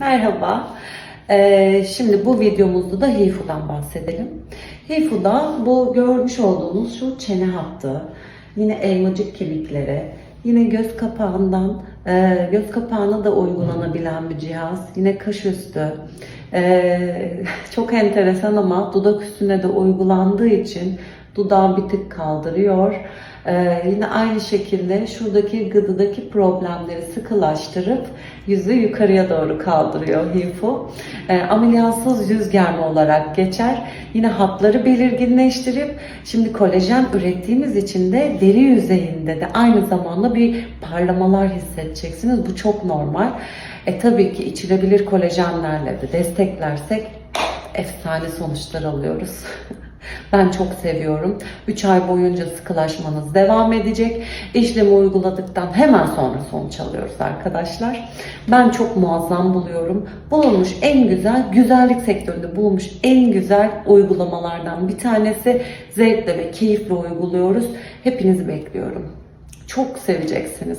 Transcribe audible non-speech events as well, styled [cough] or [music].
Merhaba. Ee, şimdi bu videomuzda da HIFU'dan bahsedelim. HIFU'da bu görmüş olduğunuz şu çene hattı, yine elmacık kemikleri, yine göz kapağından, e, göz kapağına da uygulanabilen bir cihaz, yine kaş üstü. Ee, [laughs] çok enteresan ama dudak üstüne de uygulandığı için dudağı bir tık kaldırıyor. Ee, yine aynı şekilde şuradaki gıdıdaki problemleri sıkılaştırıp yüzü yukarıya doğru kaldırıyor HIFU. Ee, ameliyatsız yüz germe olarak geçer. Yine hatları belirginleştirip şimdi kolajen ürettiğimiz için de deri yüzeyinde de aynı zamanda bir parlamalar hissedeceksiniz. Bu çok normal. E tabii ki içilebilir kolajenlerle de desteklersek efsane sonuçlar alıyoruz. [laughs] Ben çok seviyorum. 3 ay boyunca sıkılaşmanız devam edecek. İşlemi uyguladıktan hemen sonra sonuç alıyoruz arkadaşlar. Ben çok muazzam buluyorum. Bulunmuş en güzel, güzellik sektöründe bulunmuş en güzel uygulamalardan bir tanesi. Zevkle ve keyifle uyguluyoruz. Hepinizi bekliyorum. Çok seveceksiniz.